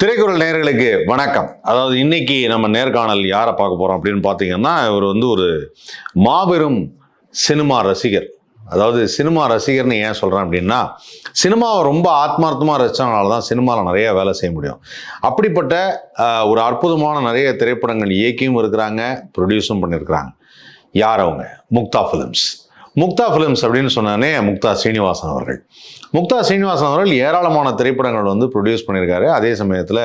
திரைக்குறள் நேர்களுக்கு வணக்கம். அதாவது இன்னைக்கு நம்ம நேர்காணல் யாரை பார்க்க போகிறோம் அப்படின்னு பார்த்தீங்கன்னா இவர் வந்து ஒரு மாபெரும் சினிமா ரசிகர். அதாவது சினிமா ரசிகர்னு ஏன் சொல்கிறேன் அப்படின்னா சினிமாவை ரொம்ப ஆத்மார்த்தமாக ரசித்தனால தான் சினிமாவில் நிறைய வேலை செய்ய முடியும். அப்படிப்பட்ட ஒரு அற்புதமான நிறைய திரைப்படங்கள் இயக்கியும் இருக்கிறாங்க ப்ரொடியூஸும் பண்ணியிருக்கிறாங்க. யார் அவங்க? முக்தா ஃபிலிம்ஸ் முக்தா ஃபிலிம்ஸ் அப்படின்னு சொன்னானே முக்தா சீனிவாசன் அவர்கள். முக்தா சீனிவாசன் அவர்கள் ஏராளமான திரைப்படங்கள் வந்து ப்ரொடியூஸ் பண்ணியிருக்காரு. அதே சமயத்தில்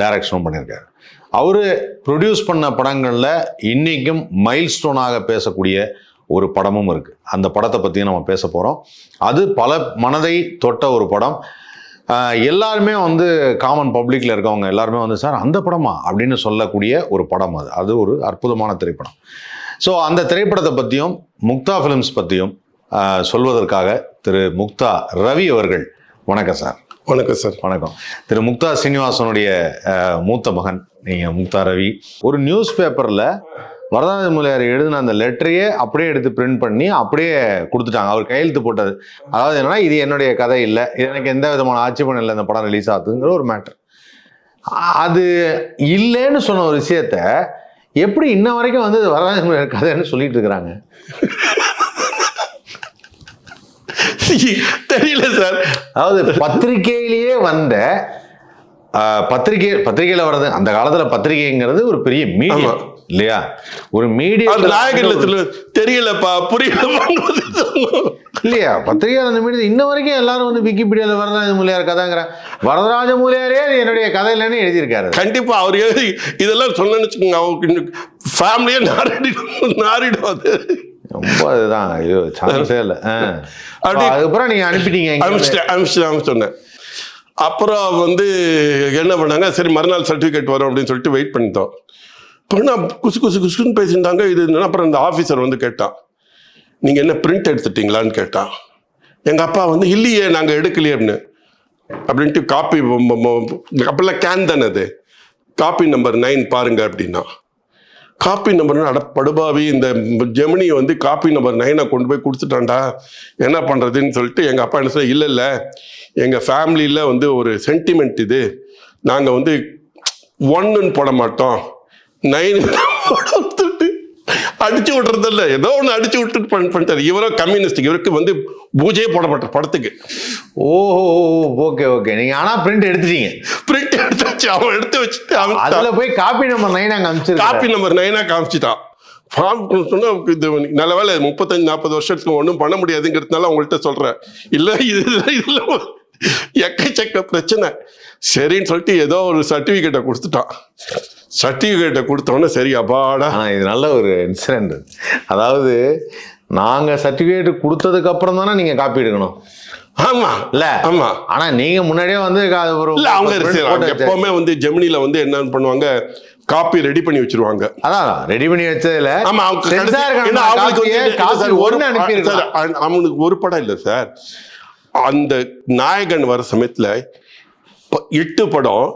டைரக்ஷனும் பண்ணியிருக்காரு. அவர் ப்ரொடியூஸ் பண்ண படங்களில் இன்றைக்கும் மைல் ஸ்டோனாக பேசக்கூடிய ஒரு படமும் இருக்குது அந்த படத்தை பற்றியும் நம்ம பேச போகிறோம் அது பல மனதை தொட்ட ஒரு படம். எல்லாருமே வந்து காமன் பப்ளிக்கில் இருக்கவங்க எல்லாருமே வந்து சார் அந்த படமா? அப்படின்னு சொல்லக்கூடிய ஒரு படம் அது. அது ஒரு அற்புதமான திரைப்படம். ஸோ அந்த திரைப்படத்தை பற்றியும் முக்தா ஃபிலிம்ஸ் பற்றியும் சொல்வதற்காக திரு முக்தா ரவி அவர்கள் வணக்கம் சார். வணக்கம் சார். வணக்கம். திரு முக்தா சீனிவாசனுடைய மூத்த மகன் நீங்கள் முக்தா ரவி. ஒரு நியூஸ் பேப்பரில் வரதாஜ முதலியார் எழுதின அந்த லெட்டரையே அப்படியே எடுத்து பிரிண்ட் பண்ணி அப்படியே கொடுத்துட்டாங்க. அவர் கையெழுத்து போட்டது. அதாவது என்னன்னா இது என்னுடைய கதை இல்லை. இது எனக்கு எந்த விதமான ஆட்சேபணம் இல்லை இந்த படம் ரிலீஸ் ஆகுதுங்கிற ஒரு மேட்டர் அது இல்லைன்னு சொன்ன ஒரு விஷயத்த எப்படி இன்ன வரைக்கும் வந்து முதலியார் கதைன்னு சொல்லிட்டு இருக்கிறாங்க? தெரியல சார். அதாவது பத்திரிகையிலேயே வந்த பத்திரிகை பத்திரிகையில வர்றது அந்த காலத்துல பத்திரிகைங்கிறது ஒரு பெரிய மீடியா. இல்லையா? ஒரு மீடியா தெரியல தெரியலப்பா புரியல இல்லையா? பத்திரிகையாளர் அந்த மீடியா இன்ன வரைக்கும் எல்லாரும் வந்து விக்கிபீடியால வரதராஜ மூலியார் கதைங்கிற வரதராஜ மூலியாரே என்னுடைய கதை இல்லைன்னு எழுதியிருக்காரு. கண்டிப்பா அவர் எழுதி இதெல்லாம் சொன்னேன்னு வச்சுக்கோங்க அவருக்கு ஃபேமிலியே நாரிடும் நாரிடும் அது. ரொம்ப அதுதான் ஐயோ சான்ஸே இல்லை அதுக்கப்புறம் நீங்க அனுப்பிட்டீங்க? அனுப்பிச்சிட்டேன் அனுப்பிச்சிட்டேன் அனுப்பிச்சு சொன்னேன். அப்புறம் வந்து என்ன பண்ணாங்க சரி மறுநாள் சர்டிஃபிகேட் வரும் அப்படின்னு சொல்லிட்டு வெயிட் பண்ணிட்டோம். அப்புறம் குசு குசு குசுன்னு பேசியிருந்தாங்க. இது அப்புறம் இந்த ஆஃபீஸர் வந்து கேட்டான். நீங்கள் என்ன பிரிண்ட் எடுத்துட்டீங்களான்னு கேட்டான். எங்கள் அப்பா வந்து இல்லையே நாங்கள் எடுக்கலையே அப்படின்னு. அப்படின்ட்டு காப்பி அப்பெல்லாம் கேன் தானே அது. காப்பி நம்பர் நைன் பாருங்க அப்படின்னா. காப்பி நம்பர் அட படுபாவி இந்த ஜெமினி வந்து காப்பி நம்பர் நைனை கொண்டு போய் கொடுத்துட்டான்டா. என்ன பண்ணுறதுன்னு சொல்லிட்டு எங்கள் அப்பா என்ன சொல்ல இல்லை இல்லை. எங்கள் ஃபேமிலியில் வந்து ஒரு சென்டிமெண்ட் இது. நாங்கள் வந்து ஒன்றுன்னு போட மாட்டோம். நைன் போட்டு அடிச்சு விட்றதில்ல ஏதோ ஒன்று அடிச்சு விட்டுட்டு பண்ண பண்ணிட்டாரு இவரோ கம்யூனிஸ்ட் இவருக்கு வந்து பூஜையே போட மாட்டார் படத்துக்கு ஓஹோ ஓகே ஓகே நீங்க ஆனா பிரிண்ட் எடுத்துட்டீங்க. பிரிண்ட் எடுத்து வச்சு அவன் எடுத்து வச்சுட்டு அவன் அதுல போய் காப்பி நம்பர் நைன் அங்க அனுப்பிச்சிருக்காரு காப்பி நம்பர் நைனா காமிச்சிட்டான் ஃபார்ம் சொன்னா இது நல்ல வேலை முப்பத்தஞ்சு நாற்பது வருஷத்துக்கு ஒன்றும் பண்ண முடியாதுங்கிறதுனால அவங்கள்ட்ட சொல்றேன். இல்லை இது இதுல எக்கச்சக்க பிரச்சனை. சரின்னு சொல்லிட்டு ஏதோ ஒரு சர்டிஃபிகேட்டை கொடுத்துட்டான். சர்டிஃபிகேட்டை கொடுத்தோன்னே சரி அப்பாடா இது நல்ல ஒரு இன்சிடென்ட் அதாவது நாங்க சர்டிபிகேட் கொடுத்ததுக்கு அப்புறம் தானே நீங்க காப்பி எடுக்கணும். ஆமா. இல்ல. ஆமா. ஆனா நீங்க முன்னாடியே வந்து ஒரு இல்ல அவங்க எப்பவுமே வந்து ஜெமினில வந்து என்ன பண்ணுவாங்க காப்பி ரெடி பண்ணி வச்சிருவாங்க. அதான் ரெடி பண்ணி வச்சதுல ஆமா அவனுக்கு ஒரு படம் இல்ல சார். அந்த நாயகன் வர சமயத்துல எட்டு படம்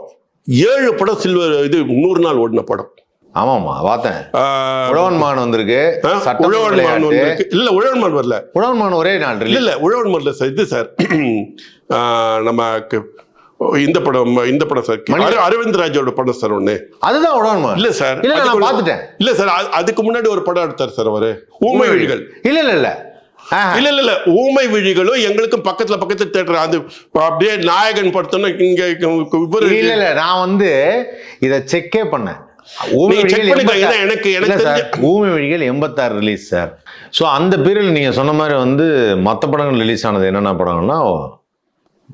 ஏழு படம் சில்வர் இது நூறு நாள் ஓடின படம். ஆமாமா பார்த்தேன். உழவன் மான் வந்திருக்கு உழவன் மான் வந்திருக்கு. இல்ல உழவன் மான் வரல. உழவன் மான் ஒரே நாள் இல்ல. இல்ல உழவன் மான்ல சார் இது சார். நமக்கு இந்த படம் இந்த படம் சார். அரவிந்த் ராஜோட படம் சார் ஒண்ணு. அதுதான் உழவன் மான் இல்ல சார். இல்ல, நான் பார்த்துட்டேன். இல்ல சார் அது- அதுக்கு முன்னாடி ஒரு படம் எடுத்தார் சார் அவரு. ஊமை விழிகள். இல்ல இல்ல இல்ல. இல்ல இல்ல இல்ல. ஊமை விழிகளும் எங்களுக்கும் பக்கத்துல பக்கத்துல தேட்டர் அது அப்படியே நாயகன் படத்தோன்னு இங்க இல்ல இல்ல நான் வந்து இத செக்கே பண்ணேன். ஊமை விழிகள். எண்பத்தாறு- ஏன்னா எனக்கு- எனக்கு இல்ல சார், தெரிஞ்ச- ஊமை விழிகள் எண்பத்தாறு ரிலீஸ் சார். ஸோ அந்த பீரியட் நீங்க சொன்ன மாதிரி வந்து மற்ற படங்கள் ரிலீஸ் ஆனது என்னென்ன படங்கள்னா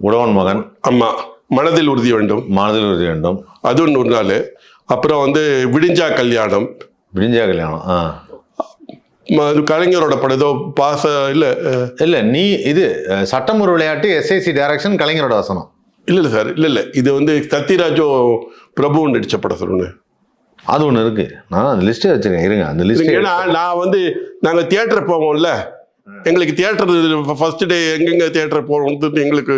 உழவன் மகன். ஆமா. மனதில் உறுதி வேண்டும். மனதில் உறுதி வேண்டும். அது ஒன்று ஒரு நாள் அப்புறம் வந்து விடிஞ்சா கல்யாணம். விடிஞ்சா கல்யாணம் ஆ. கலைஞரோட படம். ஏதோ பாச இல்ல இல்ல நீ இது சட்டம் ஒரு விளையாட்டு எஸ்ஐசி டைரக்ஷன் கலைஞரோட வசனம். இல்ல இல்ல சார் இல்ல இல்ல. இது வந்து சத்யராஜோ பிரபு நடிச்ச படம் ஒண்ணு. அது ஒன்று இருக்கு. நான் அந்த லிஸ்ட்டே வச்சிருக்கேன். இருங்க அந்த லிஸ்ட் ஏன்னா நான் வந்து நாங்க தியேட்டர் போவோம்ல. எங்களுக்கு தியேட்டர் ஃபர்ஸ்ட் டே எங்கெங்க தியேட்டர் போவோம் எங்களுக்கு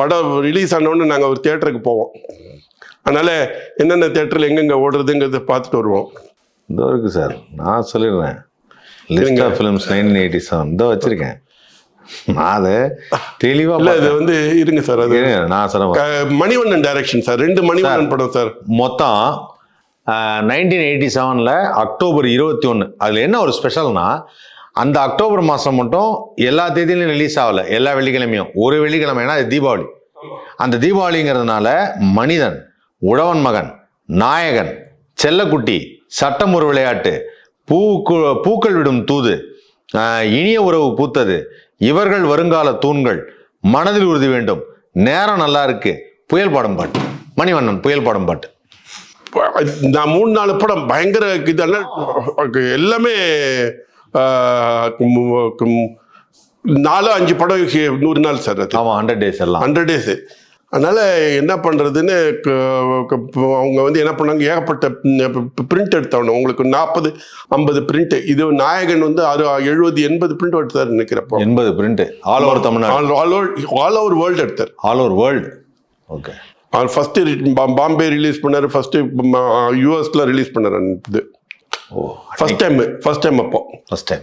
படம் ரிலீஸ் ஆனோன்னு நாங்க ஒரு தியேட்டருக்கு போவோம். அதனால என்னென்ன தியேட்டர்ல எங்கெங்க ஓடுறதுங்கிறத பார்த்துட்டு வருவோம். இதோ இருக்கு சார். நான் சொல்லிடுறேன். List of films nineteen eighty seven இதோ வச்சிருக்கேன். நான் அது தெளிவா இல்ல இது. வந்து இருங்க சார் அது நான் க- மணிவண்ணன் டைரக்ஷன் சார் ரெண்டு மணிவண்ணன் படம் சார். மொத்தம் நைன்டீன் எயிட்டி செவனில் அக்டோபர் இருபத்தி ஒன்று அதில் என்ன ஒரு ஸ்பெஷல்னா அந்த அக்டோபர் மாதம் மட்டும் எல்லா தேதியிலும் ரிலீஸ் ஆகல. எல்லா வெள்ளிக்கிழமையும். ஒரு வெள்ளிக்கிழமை ஏன்னா அது தீபாவளி. அந்த தீபாவளிங்கிறதுனால மனிதன் உழவன் மகன் நாயகன் செல்லக்குட்டி சட்டம் ஒரு விளையாட்டு பூக்கு பூக்கள் விடும் தூது. இனிய உறவு பூத்தது. இவர்கள் வருங்கால தூண்கள். மனதில் உறுதி வேண்டும். நேரம் நல்லா இருக்கு. புயல் பாடும் பாட்டு. மணிவண்ணன் புயல் பாடும் பாட்டு. நான் மூணு நாலு படம் பயங்கர இதெல்லாம் எல்லாமே நாலு அஞ்சு படம் நூறு நாள் சார் அது. ஆமா ஹண்ட்ரட் டேஸ் எல்லாம். ஹண்ட்ரட் டேஸ் அதனால என்ன க- அவங்க வந்து என்ன பண்ணாங்க? ஏகப்பட்ட பிரிண்ட் எடுத்தவன. உங்களுக்கு நாற்பது ஐம்பது பிரிண்ட் இது நாயகன் வந்து அறு எழுபது எண்பது பிரிண்ட் எடுத்தார் நினைக்கிறப்போ. எண்பது print all over Tamilnadu. All over all over world எடுத்தார். ஆல் ஓவர் வேர்ல்டு ஓகே அவர் ஃபர்ஸ்ட் பாம்பே ரிலீஸ் பண்ணாரு. ஃபர்ஸ்ட் யூஎஸ்ல ரிலீஸ் பண்ணாரு இது. Oh first time first time அப்போ. ஃபர்ஸ்ட் டைம்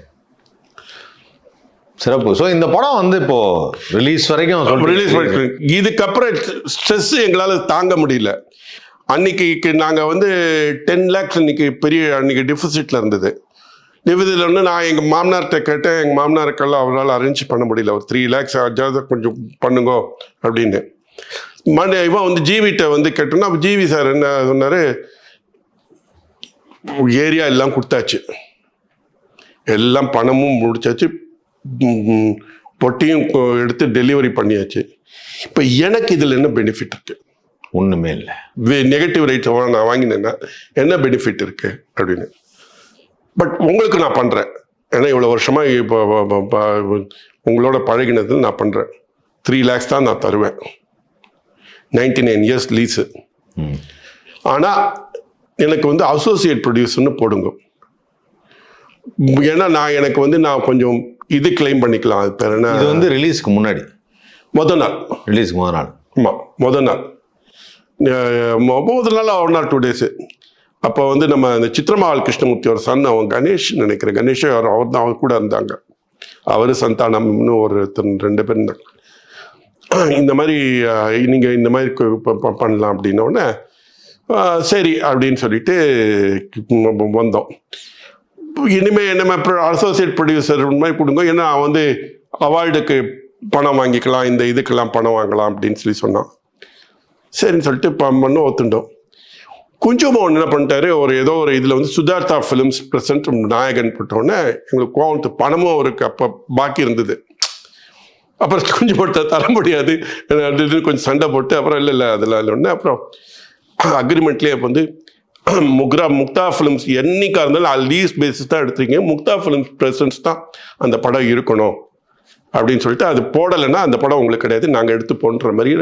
சிறப்பு. ஸோ இந்த படம் வந்து இப்போ ரிலீஸ் வரைக்கும் ரிலீஸ் பண்ணி இதுக்கப்புறம் ஸ்ட்ரெஸ் எங்களால தாங்க முடியல. அன்னைக்கு நாங்கள் வந்து டென் லேக்ஸ் இன்னைக்கு பெரிய அன்னைக்கு டிஃபிசிட்ல இருந்தது. டிஃபிசிட்ல வந்து நான் எங்கள் மாமனார்கிட்ட கேட்டேன் எங்கள் மாமனாருக்கெல்லாம் அவரால் அரேஞ்ச் பண்ண முடியல. ஒரு த்ரீ லேக்ஸ் அஜாத கொஞ்சம் பண்ணுங்க அப்படின்னு. மணி இவன் வந்து ஜிவிட்ட வந்து கேட்டோன்னா ஜிவி சார் என்ன சொன்னார் ஏரியா எல்லாம் கொடுத்தாச்சு. எல்லாம் பணமும் முடிச்சாச்சு. ம், ம், பொட்டியும் கொ- எடுத்து டெலிவரி பண்ணியாச்சு. இப்போ எனக்கு இதில் என்ன பெனிஃபிட் இருக்கு? ஒண்ணுமே இல்லை. நெகட்டிவ் ரைட்ஸ் நான் வாங்கினேன்னா என்ன பெனிஃபிட் இருக்கு? அப்படின்னு. பட் உங்களுக்கு நான் பண்ணுறேன் ஏன்னா இவ்வளோ வருஷமா இப்போ உங்களோட பழகினது நான் பண்ணுறேன் த்ரீ லேக்ஸ் தான் நான் தருவேன். Ninety nine years lease. ஆனால் எனக்கு வந்து அசோசியேட் ப்ரொடியூசர்னு போடுங்க. ஏன்னா நான் எனக்கு வந்து நான் கொஞ்சம் இது கிளைம் பண்ணிக்கலாம். அது பேர் என்ன? இது வந்து ரிலீஸ்க்கு முன்னாடி. முத நாள். ரிலீஸ்க்கு முதல் நாள். ஆமாம் முத நாள். முதல் நாள் ஒன் ஆர் டூ டேஸு அப்போ வந்து நம்ம இந்த சித்திரமாவல் கிருஷ்ணமூர்த்தி ஒரு சன் அவன் கணேஷ் நினைக்கிறேன் கணேஷ் அவர் அவர் தான் அவர் கூட இருந்தாங்க. அவர் சந்தானம்னு ஒரு ரெண்டு பேர் இருந்தாங்க. இந்த மாதிரி அஹ், நீங்க இந்த மாதிரி பண்ணலாம் அப்படின்னோடனே சரி அப்படின்னு சொல்லிட்டு வந்தோம். இனிமேல் நம்ம அசோசியேட் ப்ரொடியூசர் மாதிரி கொடுங்க. ஏன்னா அவன் வந்து அவார்டுக்கு பணம் வாங்கிக்கலாம் இந்த இதுக்கெல்லாம் பணம் வாங்கலாம் அப்படின்னு சொல்லி சொன்னான். சரின்னு சொல்லிட்டு ப- பண்ண ஒத்துண்டோம். கொஞ்சமாக ஒன்று என்ன பண்ணிட்டாரு? ஒரு ஏதோ ஒரு இதில் வந்து சுதார்த்தா ஃபிலிம்ஸ் ப்ரெசன்ட் நாயகன் போட்டோன்னே எங்களுக்கு கோவத்து பணமும் அவருக்கு அப்போ பாக்கி இருந்தது. அப்புறம் கொஞ்சம் போட்டு தர முடியாது. கொஞ்சம் சண்டை போட்டு அப்புறம் இல்லை இல்லை அதெல்லாம் இல்லை. ஒன்று அப்புறம் அக்ரிமெண்ட்லேயே வந்து முக்ரா முக்தா ஃபிலிம்ஸ் என்னைக்கா இருந்தாலும் லீஸ் பேசிஸ் தான் எடுத்துருக்கீங்க. முக்தா ஃபிலிம்ஸ் பிரசன்ஸ் தான் அந்த படம் இருக்கணும் அப்படின்னு சொல்லிட்டு அது போடலைன்னா அந்த படம் உங்களுக்கு கிடையாது. நாங்கள் எடுத்து போன்ற மாதிரி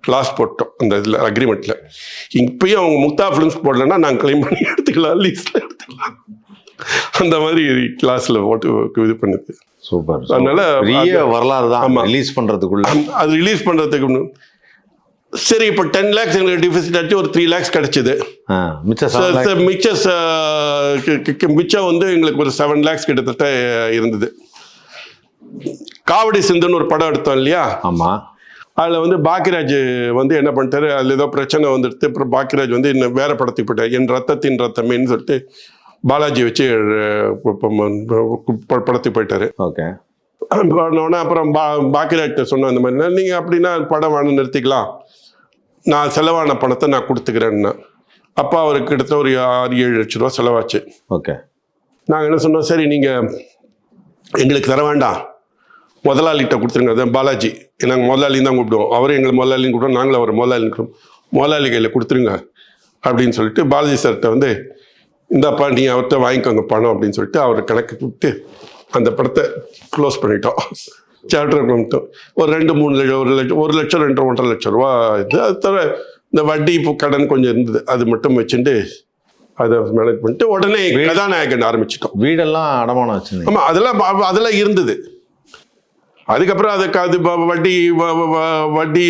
கிளாஸ் போட்டோம் அந்த இதில் அக்ரிமெண்ட்டில் இப்பயும் அவங்க முக்தா ஃபிலிம்ஸ் போடலைன்னா நாங்கள் கிளைம் பண்ணி எடுத்துக்கலாம் லீஸில் எடுத்துக்கலாம். அந்த மாதிரி கிளாஸில் போட்டு இது பண்ணுது. சூப்பர் அதனால பெரிய வரலாறு தான். ரிலீஸ் பண்றதுக்குள்ள. அந்த- அது ரிலீஸ் பண்ணுறதுக்கு சரி இப்போ டென் லேக்ஸ் எங்களுக்கு டிஃபிசிட் ஆச்சு ஒரு த்ரீ லேக்ஸ் கிடைச்சிது. மிச்சம் மிச்சம் வந்து எங்களுக்கு ஒரு செவன் லேக்ஸ் கிட்டத்தட்ட இருந்தது. காவடி சிந்துன்னு ஒரு படம் எடுத்தோம் இல்லையா? ஆமா. அதில் வந்து பாக்கியராஜ் வந்து என்ன பண்ணிட்டாரு அதில் ஏதோ பிரச்சனை வந்துடுத்து அப்புறம் பாக்கியராஜ் வந்து இன்னும் வேற படத்துக்கு போயிட்டார். என் ரத்தத்தின் ரத்தமேன்னு சொல்லிட்டு பாலாஜி வச்சு படத்துக்கு போயிட்டாரு. ஓகே. அப்புறம் பா பாக்கியராஜ்கிட்ட சொன்னேன் இந்த மாதிரி நீங்கள் அப்படின்னா படம் வேணும் நிறுத்திக்கலாம். நான் செலவான பணத்தை நான் கொடுத்துக்கிறேன்னா அப்பா அவருக்கு கிட்டத்தட்ட ஒரு ஆறு ஏழு லட்ச ரூபா செலவாச்சு. ஓகே. நாங்கள் என்ன சொன்னோம்? சரி நீங்கள் எங்களுக்கு தர வேண்டாம். முதலாளிகிட்ட கொடுத்துருங்க. அதான் பாலாஜி. நாங்கள் முதலாளின்னு தான் கூப்பிடுவோம். அவரும் எங்களை முதலாளின்னு கூப்பிடுவோம். நாங்களும் அவர் முதலாளின்னு கூப்பிடுவோம். முதலாளி கையில் கொடுத்துருங்க அப்படின்னு சொல்லிட்டு பாலாஜி சார்கிட்ட வந்து இந்தாப்பா நீ அவர்கிட்ட வாங்கிக்கோங்க பணம் அப்படின்னு சொல்லிட்டு அவர் கணக்கு கொடுத்து அந்த படத்தை க்ளோஸ் பண்ணிட்டோம். சாப்டர் பண்ணிட்டோம் ஒரு ரெண்டு மூணு லட்சம் ஒரு லட்சம் ஒரு லட்சம் ரெண்டு ஒன்றரை லட்சம் ரூபா இது. அது தவிர இந்த வட்டி கடன் கொஞ்சம் இருந்தது. அது மட்டும் வச்சுட்டு அதை மேனேஜ் பண்ணிட்டு உடனே கதாநாயகன் ஆரம்பிச்சிட்டோம். வீடெல்லாம் அடமானம் வச்சிருந்தீங்க. ஆமா அதெல்லாம் அதெல்லாம் இருந்தது. அதுக்கப்புறம் அதுக்கு அது வட்டி வட்டி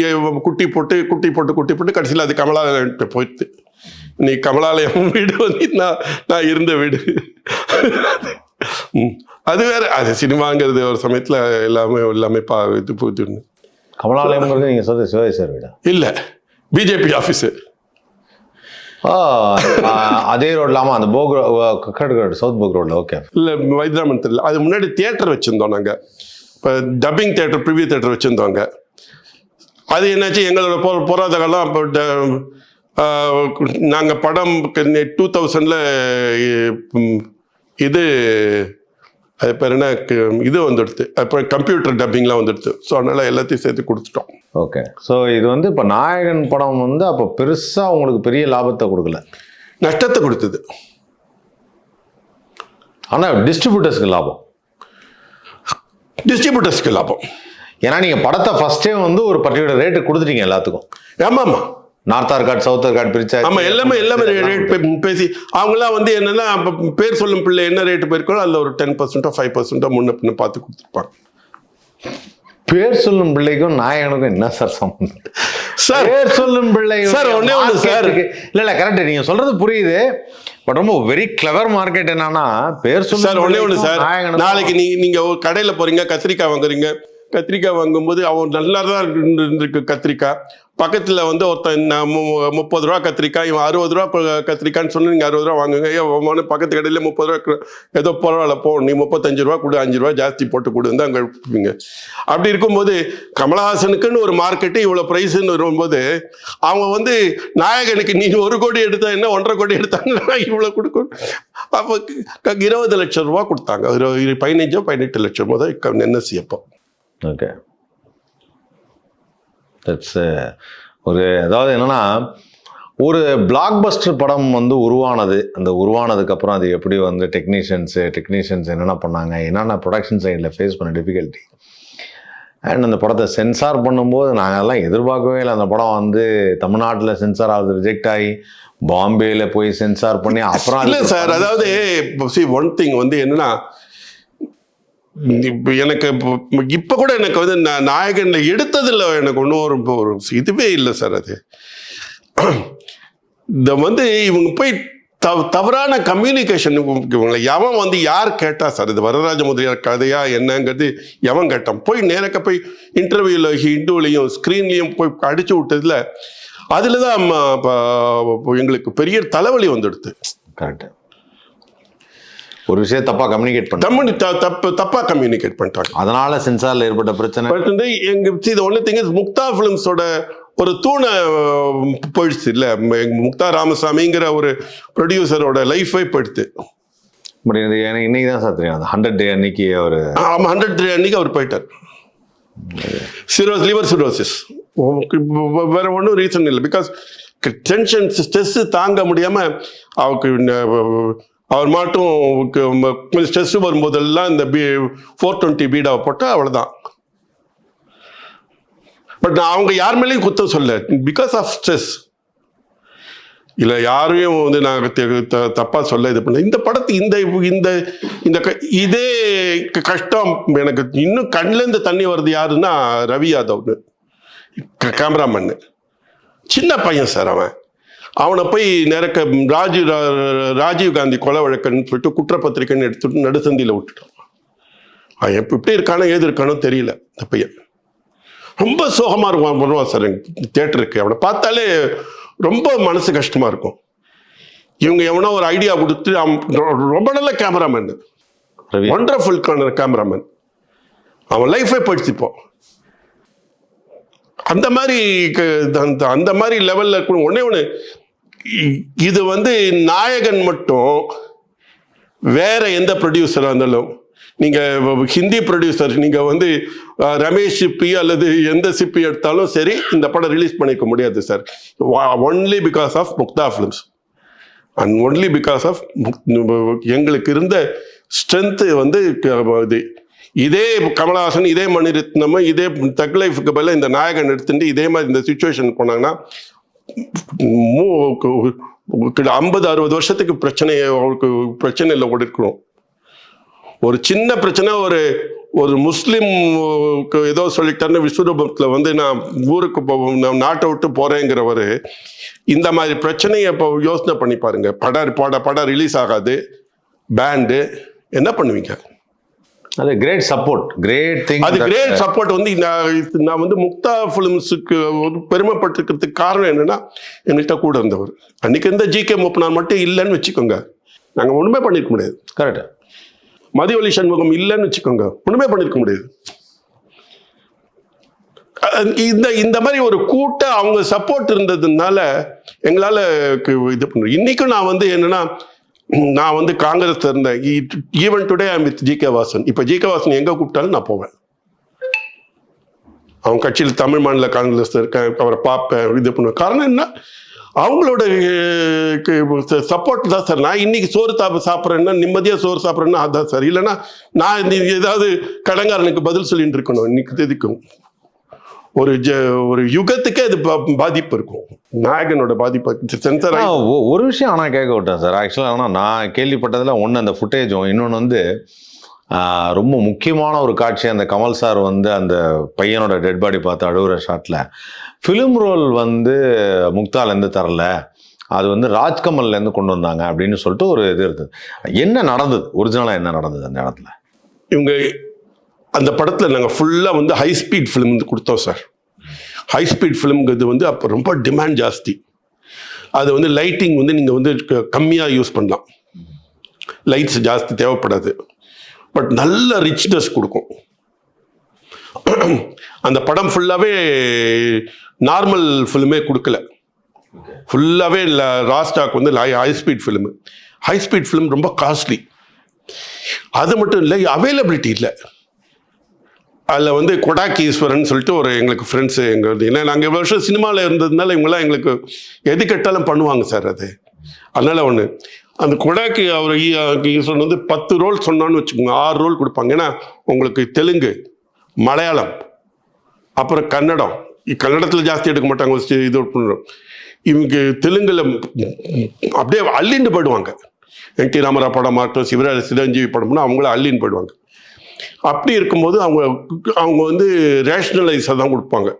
குட்டி போட்டு குட்டி போட்டு குட்டி போட்டு கடைசியில் அது கமலாலயன்ட்டு போயிடுது. நீ கமலாலயம் வீடு வந்து நான் நான் இருந்த வீடு. அது வேற அது சினிமாங்கிறது ஒரு சமயத்துல எல்லாமே எல்லாமே பா இது போகுதுன்னு கமலாலயம்ங்கிறது நீங்கள் சொல்றது சிவாஜி சார் வீடா? இல்ல பிஜேபி ஆஃபீஸு அதே ரோட்ல ஆமா அந்த போக் கக்கட் ரோடு சவுத் போக் ரோட்ல ஓகே இல்ல வைத்திராமன் தெரியல. அது முன்னாடி தியேட்டர் வச்சிருந்தோம் நாங்க. இப்போ டப்பிங் தியேட்டர் ப்ரிவியூ தியேட்டர் வச்சிருந்தோங்க அது என்னாச்சு எங்களோட பொ பொருளாதாரம்லாம் இப்போ ட- ஆ, நாங்க படம் டூ தௌசண்ட்ல இது அது பேர் என்ன? இது வந்துடுது அப்புறம் கம்ப்யூட்டர் டப்பிங்லாம் வந்துடுது ஸோ அதனால எல்லாத்தையும் சேர்த்து கொடுத்துட்டோம். ஓகே ஸோ இது வந்து இப்போ நாயகன் படம் வந்து அப்போ பெருசா உங்களுக்கு பெரிய லாபத்தை கொடுக்கல. நஷ்டத்தை கொடுத்தது. ஆனா டிஸ்ட்ரிபியூட்டர்ஸ்க்கு லாபம். டிஸ்ட்ரிபியூட்டர்ஸ்க்கு லாபம். ஏன்னா நீங்க படத்தை ஃபர்ஸ்டே வந்து ஒரு பர்டிகுலர் ரேட்டு கொடுத்துட்டீங்க எல்லாத்துக்கும். ஆமாம்மா நார்த் ஆர்காட் சவுத் ஆர்காட் பிரிச்சா ஆமா எல்லாமே எல்லாமே ரேட் பேசி அவங்களாம் வந்து என்னன்னா பேர் சொல்லும் பிள்ளை என்ன ரேட் போயிருக்கோ அதுல ஒரு டென் பர்சன்டோ ஃபைவ் பர்சன்ட்டோ முன்ன பின்ன பார்த்து கொடுத்துருப்பாங்க. பேர் சொல்லும் பிள்ளைக்கும் நாயகனுக்கும் என்ன சார் சம்பந்தம்? சார் பேர் சொல்லும் பிள்ளை சார், ஒண்ணே ஒண்ணு சார். இல்ல இல்ல கரெக்ட் நீங்க சொல்றது புரியுது. பட் ரொம்ப வெரி கிளவர் மார்க்கெட் என்னன்னா பேர் சொல்லும் சார் ஒண்ணு பிள்ளைக்கும் சார் நாளைக்கு நீ நீங்க ஒரு கடையில போறீங்க கத்திரிக்காய் வாங்குறீங்க. கத்திரிக்காய் வாங்கும்போது அவன் நல்லா தான் இருக்கு கத்திரிக்காய். பக்கத்தில் வந்து ஒருத்தன் மு- முப்பது ரூபா கத்திரிக்காய் இவன் அறுபது ரூபா கத்திரிக்காய்ன்னு சொன்னா நீங்கள் அறுபது ரூபா வாங்குங்க. ஏன் பக்கத்து கடையில் முப்பது ரூபா ஏதோ பரவாயில்ல போ நீ முப்பத்தஞ்சு ரூபா கொடு அஞ்சு ரூபா ஜாஸ்தி போட்டு கொடு தான் அங்கே இருப்பீங்க அப்படி இருக்கும்போது கமலஹாசனுக்குன்னு ஒரு மார்க்கெட்டு இவ்வளோ ப்ரைஸுன்னு வரும்போது அவங்க வந்து நாயகனுக்கு நீ ஒரு கோடி எடுத்தா என்ன ஒன்றரை கோடி எடுத்தாங்கன்னா இவ்வளோ கொடுக்கணும். அப்போ இருபது லட்சம் ரூபா கொடுத்தாங்க. ஒரு பதினஞ்சோ பதினெட்டு லட்சம் தான் என்எஸ்சி அப்போ ஓகே தட்ஸ் ஒரு அதாவது என்னன்னா ஒரு பிளாக் பஸ்டர் படம் வந்து உருவானது. அந்த உருவானதுக்கு அப்புறம் அது எப்படி வந்து டெக்னீஷியன்ஸு டெக்னீஷியன்ஸ் என்னென்ன பண்ணாங்க என்னென்ன ப்ரொடக்ஷன் சைடில் ஃபேஸ் பண்ண டிஃபிகல்ட்டி அண்ட் அந்த படத்தை சென்சார் பண்ணும்போது நாங்கெல்லாம் எதிர்பார்க்கவே இல்லை. அந்த படம் வந்து தமிழ்நாட்டில் சென்சார் ஆகுது ரிஜெக்ட் ஆகி பாம்பேல போய் சென்சார் பண்ணி அப்புறம் இல்லை சார் அதாவது ஒன் திங் வந்து என்னன்னா எனக்கு இப்ப- கூட எனக்கு வந்து நான் நாயகன்ல எடுத்ததில் எனக்கு ஒன்றும் ஒரு ஒரு இதுவே இல்லை சார் அது. இந்த வந்து இவங்க போய் தவ தவறான கம்யூனிகேஷன் இவங்களை எவன் வந்து யார் கேட்டா சார்? இது வரராஜ முதலியார் கதையா என்னங்கிறது எவன் கேட்டான்? போய் நேரக்க போய் இன்டர்வியூல ஹிண்டுலையும் ஸ்க்ரீன்லையும் போய் அடிச்சு விட்டதுல அதுல தான் எங்களுக்கு பெரிய தலைவலி வந்துடுது. கரெக்டாக ஒரு விஷயம் தப்பா கம்யூனிகேட் பண்ண தப்பு தப்பா கம்யூனிகேட் பண்ணிட்டாங்க. அதனால சென்சார்ல ஏற்பட்ட பிரச்சனை. பட் வந்து எங்க இது ஒன்று திங் முக்தா ஃபிலிம்ஸோட ஒரு தூணை போயிடுச்சு இல்ல? முக்தா ராமசாமிங்கிற ஒரு ப்ரொடியூசரோட லைஃபே போயிடுது பட் எனக்கு இன்னைக்கு தான் சார் தெரியும். ஹண்ட்ரட் டே அன்னைக்கு ஒரு ஆமா ஹண்ட்ரட் த்ரீ அன்னைக்கு அவர் போயிட்டார். சிரோஸ் லிவர் சிரோசிஸ் வேற ஒன்றும் ரீசன் இல்லை. பிகாஸ் டென்ஷன் ஸ்ட்ரெஸ் தாங்க முடியாம அவருக்கு அவர் மட்டும் கொஞ்சம் ஸ்ட்ரெஸ் வரும்போதெல்லாம் இந்த பி ஃபோர் டுவெண்ட்டி பீடாவை போட்டால் அவ்வளோதான் பட் நான் அவங்க யார் மேலேயும் குத்தம் சொல்ல பிகாஸ் ஆஃப் ஸ்ட்ரெஸ் இல்லை யாரையும் வந்து நாங்கள் தப்பாக த- சொல்ல இது பண்ண இந்த படத்து இந்த இந்த இந்த க- இதே க- கஷ்டம் எனக்கு இன்னும் கண்ணிலேருந்து தண்ணி வருது யாருன்னா ரவி யாதவ்னு. கேமராமேன் சின்ன பையன் சார் அவன். அவனை போய் நேரக்க ராஜீவ் ராஜீவ் காந்தி கொலை வழக்குன்னு சொல்லிட்டு குற்றப்பத்திரிக்கைன்னு எடுத்துட்டு நடுசந்தியில் விட்டுட்டான். அவன் எப்ப எப்படி இருக்கானோ ஏது இருக்கானோ தெரியல இந்த பையன். ரொம்ப சோகமா இருக்கும் வருவான் சார் தேட்டருக்கு அவனை பார்த்தாலே ரொம்ப மனசு கஷ்டமா இருக்கும். இவங்க எவனோ ஒரு ஐடியா கொடுத்து ரொம்ப நல்ல கேமராமேன் ஒண்டர்ஃபுல் கேமராமேன் அவன் லைஃபே போயிடுச்சு இப்போ. அந்த மாதிரி அந்த அந்த மாதிரி லெவல்ல இருக்கணும் ஒண்ணே ஒன்று இது வந்து நாயகன் மட்டும் வேற எந்த ப்ரொடியூசராக இருந்தாலும் நீங்கள் ஹிந்தி ப்ரொடியூசர் நீங்கள் வந்து ரமேஷ் சிப்பி அல்லது எந்த சிப்பி எடுத்தாலும் சரி இந்த படம் ரிலீஸ் பண்ணிக்க முடியாது sir only because of Muktha films and only because of எங்களுக்கு இருந்த ஸ்ட்ரென்த்து வந்து க- இது. இதே கமலஹாசன் இதே மணிரத்னமும் இதே தக் லைஃபுக்கு பதிலாக இந்த நாயகன் எடுத்துட்டு இதே மாதிரி இந்த சுச்சுவேஷன் போனாங்கன்னா ஐம்பது அறுபது வருஷத்துக்கு பிரச்சனையை அவருக்கு பிரச்சனையில் இல்லை இருக்கணும் ஒரு சின்ன பிரச்சனை ஒரு ஒரு முஸ்லீம் ஏதோ சொல்லிட்டாருன்னு விஸ்வரூபத்தில் வந்து நான் ஊருக்கு நான் நாட்டை விட்டு போறேங்கிறவர் இந்த மாதிரி பிரச்சனையை இப்போ யோசனை பண்ணி பாருங்க. படம் பட படம் ரிலீஸ் ஆகாது. பேண்டு என்ன பண்ணுவீங்க? அது கிரேட் சப்போர்ட் கிரேட் திங் அது கிரேட் சப்போர்ட் வந்து நான் நான் வந்து முக்தா ஃபிலிம்ஸுக்கு ஒரு பெருமைப்பட்டிருக்கிறதுக்கு காரணம் என்னன்னா என்கிட்ட கூட இருந்தவர். அன்னைக்கு இருந்த ஜி கே மூப்பனார் மட்டும் இல்லைன்னு வச்சுக்கோங்க. நாங்கள் ஒன்றுமே பண்ணிருக்க முடியாது. கரெக்ட் மதிவழி சண்முகம் இல்லைன்னு வச்சுக்கோங்க. ஒன்றுமே பண்ணிருக்க முடியாது. இந்த இந்த மாதிரி ஒரு கூட்ட அவங்க சப்போர்ட் இருந்ததுனால எங்களால இது பண்ண இன்னைக்கும் நான் வந்து என்னன்னா நான் வந்து காங்கிரஸ் இருந்தேன் even today I'm with G K Vasan இப்போ ஜி கே வாசன் எங்கே கூப்பிட்டாலும் நான் போவேன். அவன் கட்சியில் தமிழ் மாநில காங்கிரஸ் இருக்கேன் அவரை பார்ப்பேன் இது பண்ணுவேன். காரணம் என்ன? அவங்களோட சப்போர்ட் தான் சார். நான் இன்னைக்கு சோறு சாப்பிட சாப்பிட்றேன்னா நிம்மதியாக சோறு சாப்பிட்றேன்னா அதுதான் சார். இல்லைன்னா நான் ஏதாவது கடங்காரனுக்கு பதில் சொல்லிட்டு இருக்கணும் இன்னைக்கு தேதிக்கும். ஒரு ஒரு யுகத்துக்கே அது பாதிப்பு இருக்கும். நாயகனோட பாதிப்பு சென்சர் ஒரு விஷயம் ஆனால் கேட்க விட்டேன் சார் ஆக்சுவலாக ஆனால் நான் கேள்விப்பட்டதில் ஒன்று அந்த ஃபுட்டேஜும் இன்னொன்று வந்து ரொம்ப முக்கியமான ஒரு காட்சி அந்த கமல் சார் வந்து அந்த பையனோட டெட் பாடி பார்த்து அழுகுற ஷாட்டில் ஃபிலிம் ரோல் வந்து முக்தாலேருந்து தரல. அது வந்து ராஜ்கமல்லேருந்து கொண்டு வந்தாங்க அப்படின்னு சொல்லிட்டு ஒரு இது இருந்தது. என்ன நடந்தது? ஒரிஜினலாக என்ன நடந்தது அந்த இடத்துல? இவங்க அந்த படத்தில் நாங்கள் ஃபுல்லாக வந்து ஹை ஸ்பீட் ஃபிலிம் கொடுத்தோம் சார் ஹை ஸ்பீட் ஃபிலிம்ங்கிறது வந்து அப்போ ரொம்ப டிமாண்ட் ஜாஸ்தி. அது வந்து லைட்டிங் வந்து நீங்கள் வந்து கம்மியாக யூஸ் பண்ணலாம். லைட்ஸ் ஜாஸ்தி தேவைப்படாது. பட் நல்ல ரிச்னஸ் கொடுக்கும். அந்த படம் ஃபுல்லாகவே நார்மல் ஃபிலிமே கொடுக்கல. ஃபுல்லாகவே ரா ஸ்டாக் வந்து high speed film high speed film ரொம்ப காஸ்ட்லி அது மட்டும் இல்லை அவைலபிலிட்டி இல்லை. அதில் வந்து கொடாக் ஈஸ்வரன் சொல்லிட்டு ஒரு எங்களுக்கு ஃப்ரெண்ட்ஸு எங்கள் ஏன்னா நாங்கள் இவ்வளோ வருஷம் சினிமாவில் இருந்ததுனால இவங்களாம் எங்களுக்கு எது கேட்டாலும் பண்ணுவாங்க சார் அது. அதனால் ஒன்று அந்த கொடாக்கி அவர் ஈ- ஈஸ்வரன் வந்து பத்து ரோல் சொன்னான்னு வச்சுக்கோங்க ஆறு ரோல் கொடுப்பாங்க. ஏன்னா உங்களுக்கு தெலுங்கு மலையாளம் அப்புறம் கன்னடம். இ- கன்னடத்தில் ஜாஸ்தி எடுக்க மாட்டாங்க ஒரு இது பண்ணுறோம். இவங்க தெலுங்கில் அப்படியே அள்ளின்னு போயிடுவாங்க. என் டி ராமராவ் படம் மாட்டோம் சிவராஜ சிரஞ்சீவி படம்னா அவங்கள அள்ளின்னு போயிடுவாங்க. அப்படி இருக்கும்போது அவங்க அவங்க வந்து ரேஷ்னலைஸாக தான் கொடுப்பாங்க.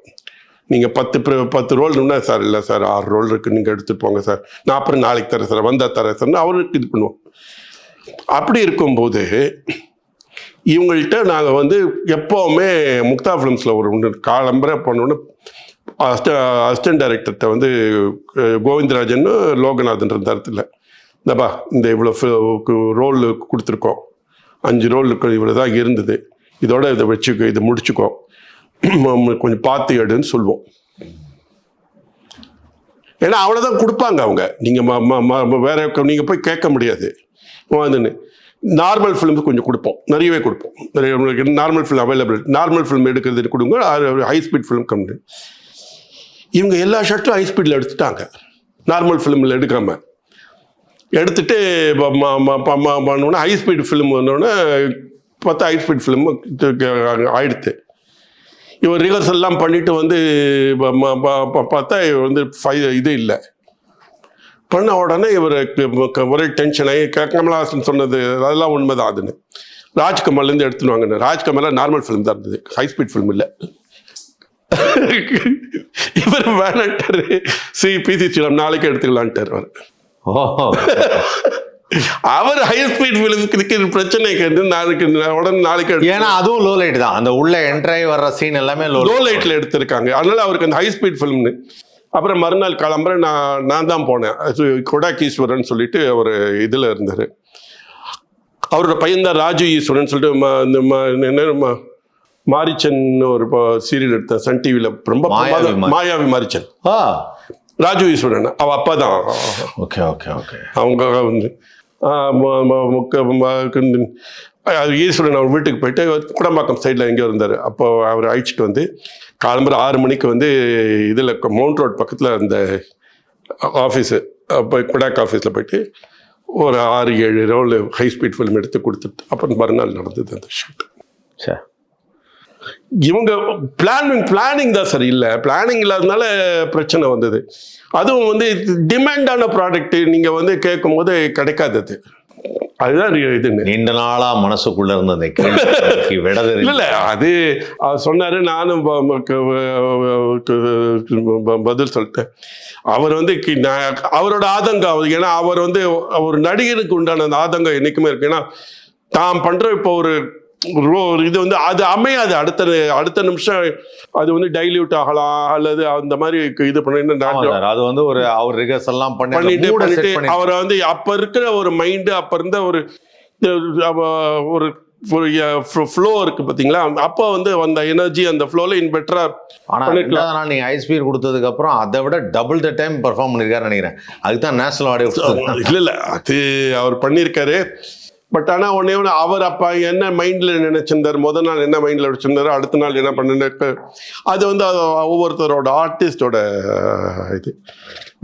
நீங்கள் பத்து பத்து ரோல் இருந்தா சார் இல்லை சார் ஆறு ரோல் இருக்குது நீங்கள் எடுத்துகிட்டு போங்க சார் நான் அப்புறம் நாளைக்கு தரேன் சார் வந்தால் தரேன் சார்னு அவருக்கு இது பண்ணுவோம். அப்படி இருக்கும்போது இவங்கள்ட்ட நாங்கள் வந்து எப்போவுமே முக்தா ஃபிலிம்ஸில் ஒரு ஒன்று காலம்பரை போனோன்னு அஸ்ட அசிஸ்டன்ட் டைரக்டர்கிட்ட வந்து கோவிந்தராஜன் லோகநாதன் இருந்தாரத்தில் இந்தப்பா இந்த இவ்வளோ ரோல் கொடுத்துருக்கோம். அஞ்சு ரோல் இவ்வளோ தான் இருந்தது. இதோட இதை வச்சுக்கோ இதை முடிச்சுக்கோ. கொஞ்சம் பார்த்து எடுன்னு சொல்லுவோம் ஏன்னா அவ்வளோதான் கொடுப்பாங்க அவங்க. நீங்கள் வேற நீங்கள் போய் கேட்க முடியாது. வந்துன்னு நார்மல் ஃபிலிம் கொஞ்சம் கொடுப்போம். நிறையவே கொடுப்போம். நிறைய normal film available normal film எடுக்கிறது கொடுங்க. ஹை ஸ்பீட் ஃபிலிம் கம்மி இவங்க எல்லா ஷர்ட்டும் ஹை ஸ்பீடில் எடுத்துட்டாங்க. நார்மல் ஃபிலிமில் எடுக்காமல் எடுத்துட்டு பண்ணோன்னே ஹை ஸ்பீட் ஃபிலிம் வந்தோடனே பார்த்தா ஹை ஸ்பீட் ஃபிலிம் ஆயிடுத்து. இவர் ரிஹர்சல் எல்லாம் பண்ணிட்டு வந்து ப- ப- ப- பார்த்தா இவர் வந்து ஃபை இது இல்லை. பண்ண உடனே இவர் ஒரே டென்ஷன் ஆகி க- கமலஹாசன் சொன்னது அதெல்லாம் உண்மைதான் அதுன்னு. ராஜ்கமல்லேருந்து எடுத்துன்னு வாங்க ராஜ்கமலாக நார்மல் ஃபிலிம் தான் இருந்தது. ஹை ஸ்பீட் ஃபிலிம் இல்லை. இவர் வேணான்ட்டார். சி பிசி சிலம் நாளைக்கு எடுத்துக்கலான்ட்டார் அவர். அவர் ஹை ஸ்பீட் இருக்கிற பிரச்சனை கேட்டு நாளைக்கு உடனே நாளைக்கு ஏன்னா அதுவும் லோ லைட் தான். அந்த உள்ள என்ட்ராய் வர்ற சீன் எல்லாமே லோ லோ லைட்ல எடுத்திருக்காங்க. அதனால அவருக்கு அந்த ஹை ஸ்பீட் ஃபிலிம்னு அப்புறம் மறுநாள் கிளம்புற நான் நான் தான் போனேன். கொடாக்கீஸ்வரன் சொல்லிட்டு அவர் இதில் இருந்தார். அவரோட பையன் தான் ராஜு ஈஸ்வரன் சொல்லிட்டு இந்த என்ன மாரிச்சன் ஒரு சீரியல் எடுத்தேன் சன் டிவியில் ரொம்ப மாயாவி மாரிச்சன். ஆ. ராஜு ஈஸ்வரன். அவ அப்பா தான். Okay okay okay. அவங்க வந்து. ஈஸ்வரன் அவர் வீட்டுக்கு போயிட்டு குடம்பாக்கம் சைடில் எங்கேயோ இருந்தார். அப்போ அவர் அழைச்சிட்டு வந்து காலம்பர ஆறு மணிக்கு வந்து இதில் மவுண்ட் ரோட் பக்கத்தில் அந்த ஆஃபீஸு அப்போ குடாக் ஆஃபீஸில் போயிட்டு ஒரு ஆறு ஏழு ரோல் ஹை ஸ்பீட் ஃபிலிம் எடுத்து கொடுத்துட்டு அப்புறம் மறுநாள் நடந்தது அந்த ஷூட் சரி இவங்க பிளானிங் பிளானிங் தான் சார் இல்லை பிளானிங் இல்லாதனால பிரச்சனை வந்தது. அதுவும் வந்து டிமாண்டான ப்ராடக்ட் நீங்கள் வந்து கேட்கும் போது கிடைக்காதது அதுதான் இதுன்னு. நீண்ட நாளா மனசுக்குள்ள இருந்த அந்த இல்ல இல்ல. அது சொன்னாரு. நானும் பதில் சொல்லிட்டேன். அவர் வந்து அவரோட ஆதங்கம் அவர் ஏன்னா அவர் வந்து ஒரு நடிகருக்கு உண்டான அந்த ஆதங்கம் என்னைக்குமே இருக்கு. ஏன்னா தாம் பண்ற இப்போ ஒரு இது வந்து அது அமையாது. அடுத்த அடுத்த நிமிஷம் அது வந்து டைல்யூட் ஆகலாம் அல்லது அந்த மாதிரி இது பண்ணி அது வந்து ஒரு அவர் அந்த பண்ணிட்டு பண்ணிட்டு பண்ணி- அவரை வந்து அப்ப இருக்கிற ஒரு மைண்டு அப்ப இருந்த ஒரு ஒரு ஃப்ளோ இருக்கு பாத்தீங்களா? அப்போ வந்து அந்த எனர்ஜி அந்த ஃப்ளோல இன் பெட்டரா ஆனா பண்ணிக்கலாம். ரெண்டாவது நாள் நீங்க ஹை ஸ்பீட் கொடுத்ததுக்கு அப்புறம் அதை விட டபுள் த டைம் பெர்ஃபார்ம் பண்ணிருக்காருன்னு நினைக்கிறேன். அதுக்கு தான் நேஷனல் அவார்டே இல்ல இல்ல. அது அவர் பண்ணியிருக்காரு. பட் ஆனால் ஒன்னே ஒன்று அவர் அப்பா என்ன மைண்டில் நினைச்சிருந்தார்? முதல் நாள் என்ன மைண்டில் வச்சிருந்தாரு அடுத்த நாள் என்ன பண்ணிட்டு அது வந்து அது ஒவ்வொருத்தரோட ஆர்டிஸ்டோட இது.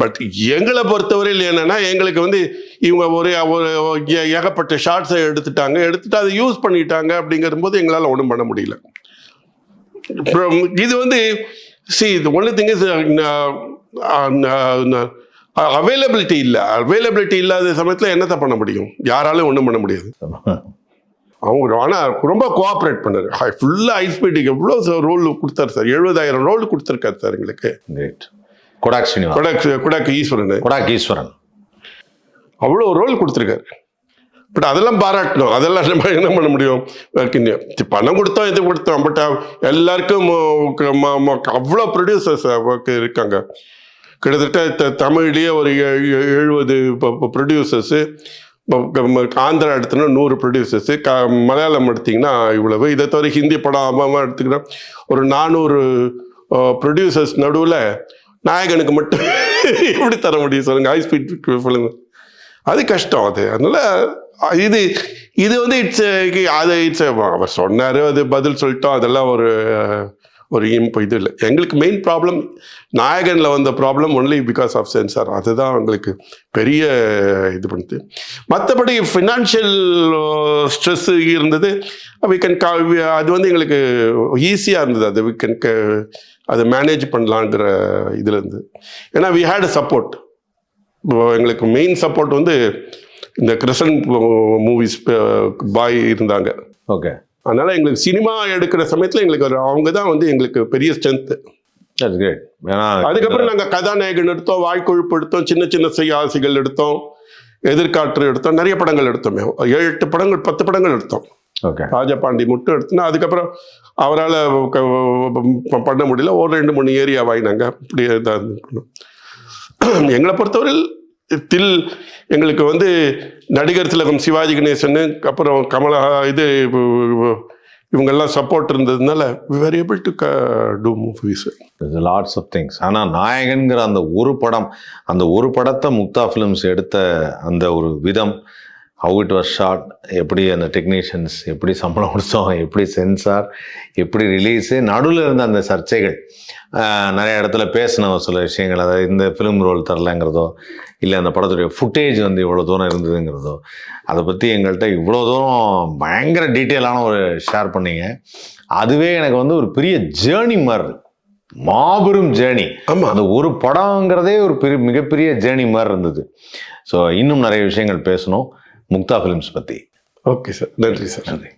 பட் எங்களை பொறுத்தவரையில் என்னென்னா எங்களுக்கு வந்து இவங்க ஒரு ஒரு ஏகப்பட்ட ஷார்ட்ஸை எடுத்துட்டாங்க. எடுத்துட்டு அதை யூஸ் பண்ணிட்டாங்க அப்படிங்கிற போது எங்களால் ஒன்றும் பண்ண முடியல. அப்புறம் இது வந்து சி இது ஒன்லி திங் இஸ் அவைலபிலிட்டி இல்லை. அவைலபிலிட்டி இல்லாத சமயத்தில் என்னத்தை பண்ண முடியும்? யாராலும் ஒன்றும் பண்ண முடியாது. அவங்க ஆனால் ரொம்ப கோஆப்ரேட் பண்ணாரு. ஃபுல்லாக ஐஸ்பீட்டுக்கு எவ்வளோ ரோல் கொடுத்தாரு சார் எழுபதாயிரம் ரோல் கொடுத்துருக்காரு சார் எங்களுக்கு. கொடாக் கொடாக் கொடாக் ஈஸ்வரன். கொடாக் ஈஸ்வரன். அவ்வளோ ரோல் கொடுத்துருக்காரு. பட் அதெல்லாம் பாராட்டணும். அதெல்லாம் நம்ம என்ன பண்ண முடியும். பணம் கொடுத்தோம் இது கொடுத்தோம்? பட் எல்லாருக்கும் அவ்வளோ ப்ரொடியூசர்ஸ் இருக்காங்க. கிட்டத்தட்ட த- ஒரு எழுபது ப்ரொடியூசர்ஸு ஆந்திரா எடுத்தோன்னா நூறு ப்ரொடியூசர்ஸு க மலையாளம் எடுத்திங்கன்னா இவ்வளவு. இதை தவிர ஹிந்தி படம் அம்மா எடுத்துக்கிட்டா ஒரு நானூறு ப்ரொடியூசர்ஸ் நடுவில் நாயகனுக்கு மட்டும் எப்படி தர முடியும் சொல்லுங்கள் ஹை ஸ்பீட் சொல்லுங்கள் அது கஷ்டம் அது. அதனால் இது இது வந்து இட்ஸ் அது இட்ஸ் அவர் சொன்னார் அது பதில் சொல்லிட்டோம். அதெல்லாம் ஒரு ஒரு இம்போ இது இல்லை. எங்களுக்கு மெயின் ப்ராப்ளம் நாயகனில் வந்த problem only because of censor அதுதான் எங்களுக்கு பெரிய இது பண்ணுது. மற்றபடி ஃபினான்ஷியல் ஸ்ட்ரெஸ்ஸு இருந்தது. வி கேன் அது வந்து எங்களுக்கு ஈஸியாக இருந்தது. அது வி கேன் அதை மேனேஜ் பண்ணலாங்கிற இதில் இருந்து. ஏன்னா வி ஹேட் சப்போர்ட் எங்களுக்கு மெயின் சப்போர்ட் வந்து இந்த கிருஷ்ணன் மூவிஸ் பாய் இருந்தாங்க. ஓகே அதனால எங்களுக்கு சினிமா எடுக்கிற சமயத்தில் எங்களுக்கு அவங்க தான் வந்து எங்களுக்கு பெரிய ஸ்ட்ரென்த் தட்ஸ் கிரேட் ஏன்னா அதுக்கப்புறம் நாங்கள் கதாநாயகன் எடுத்தோம் வாய்க்கொழுப்பு எடுத்தோம் சின்ன சின்ன செய்யாசிகள் எடுத்தோம் எதிர்காற்று எடுத்தோம் நிறைய படங்கள் எடுத்தோமே. ஏழு எட்டு படங்கள் பத்து படங்கள் எடுத்தோம். ஓகே ராஜபாண்டி மட்டும் எடுத்தோன்னா அதுக்கப்புறம் அவரால் பண்ண முடியல. ஒரு ரெண்டு மூணு ஏரியா வாங்கினாங்க. இப்படி. எங்களை பொறுத்தவரையில் தில் எங்களுக்கு வந்து நடிகர் திலகம் சிவாஜி கணேசன் அப்புறம் கமலா இது இவங்கெல்லாம் சப்போர்ட் இருந்ததுனால were able to do movies lots of things ஆனால் நாயகன்கிற அந்த ஒரு படம் அந்த ஒரு படத்தை முக்தா ஃபிலிம்ஸ் எடுத்த அந்த ஒரு விதம் ஹவு இட் வாஸ் ஷார்ட் எப்படி அந்த டெக்னீஷியன்ஸ் எப்படி சம்பளம் கொடுத்தோம் எப்படி சென்சார் எப்படி ரிலீஸு நடுவில் இருந்த அந்த சர்ச்சைகள். நிறைய இடத்துல பேசின ஒரு சில விஷயங்கள். அதாவது இந்த ஃபிலிம் ரோல் தரலங்கிறதோ இல்லை அந்த படத்துடைய ஃபுட்டேஜ் வந்து இவ்வளோ தூரம் இருந்ததுங்கிறதோ அதை பற்றி எங்கள்கிட்ட இவ்வளோ தூரம் பயங்கர டீட்டெயிலான ஒரு ஷேர் பண்ணீங்க. அதுவே எனக்கு வந்து ஒரு பெரிய ஜேர்னி மாதிரி. மாபெரும் ஜேர்னி ஆமாம் அந்த ஒரு படங்கிறதே ஒரு பெரிய மிகப்பெரிய ஜேர்னி மாதிரி இருந்தது. ஸோ இன்னும் நிறைய விஷயங்கள் பேசணும். முக்தா ஃபிலிம்ஸ் பற்றி ஓகே சார் நன்றி சார் நன்றி